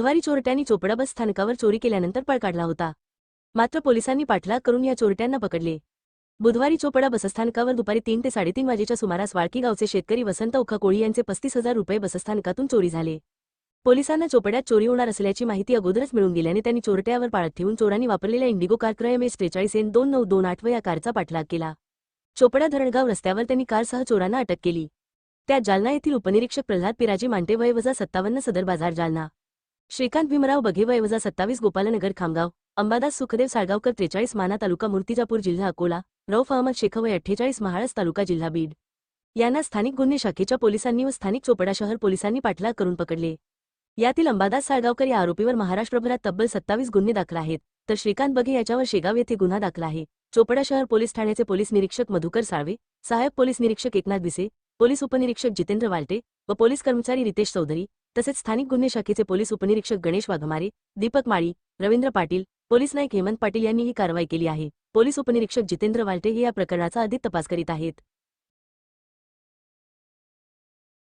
बुधवारी चोरट्यांनी चोपडा बस स्थानकावर चोरी केल्यानंतर पळ काढला होता. मात्र पोलिसांनी पाठलाग करून या चोरट्यांना पकडले. बुधवारी चोपडा बसस्थानकावर दुपारी तीन ते साडेतीन वाजेच्या सुमारास वाळकी गावचे शेतकरी वसंत उखा कोळी यांचे पस्तीस हजार रुपये बसस्थानकातून चोरी झाले. पोलिसांना चोपड्यात चोरी होणार असल्याची माहिती अगोदरच मिळून गेल्याने त्यांनी चोरट्यावर पाळत ठेवून चोरांनी वापरलेल्या इंडिगो कार क्रयम एस त्रेचाळीस एन दोन नऊ दोन आठ व या कारचा पाठलाग केला. चोपडा धरणगाव रस्त्यावर त्यांनी कारसह चोरांना अटक केली. त्यात जालना येथील उपनिरीक्षक प्रल्हाद पिराजी मांटे वय वजा सत्तावन्न सदर बाजार जालना. श्रीकांत भीमराव बघेवयवजा सत्तावीस गोपालनगर खामगाव. अंबादास सुखदेव साळगावकर त्रेचाळीस माना तालुका मूर्तिजापूर जिल्हा अकोला. रौफ अहमद शेखवय अठ्ठेचाळीस महाळस तालुका जिल्हा बीड. यांना स्थानिक गुन्हे शाखेच्या पोलिसांनी व स्थानिक चोपडा शहर पोलिसांनी पाठलाग करून पकडले. यातील अंबादास साळगावकर या आरोपीवर महाराष्ट्रभरात तब्बल सत्तावीस गुन्हे दाखल आहेत. तर श्रीकांत बघे याच्यावर शेगाव येथे गुन्हा दाखल आहे. चोपडा शहर पोलीस ठाण्याचे पोलीस निरीक्षक मधुकर साळवे सहाय्यक पोलीस निरीक्षक एकनाथ बिसे पोलीस उपनिरीक्षक जितेंद्र वालटे व पोलीस कर्मचारी रितेश चौधरी. तसेच स्थानिक गुन्हे शाखेचे पोलीस उपनिरीक्षक गणेश वाघमारे दीपक माळी रवींद्र पाटील पोलीस नाईक हेमंत पाटील यांनी ही कारवाई केली आहे. पोलीस उपनिरीक्षक जितेंद्र वालटे हे या प्रकरणाचा अधिक तपास करीत आहेत.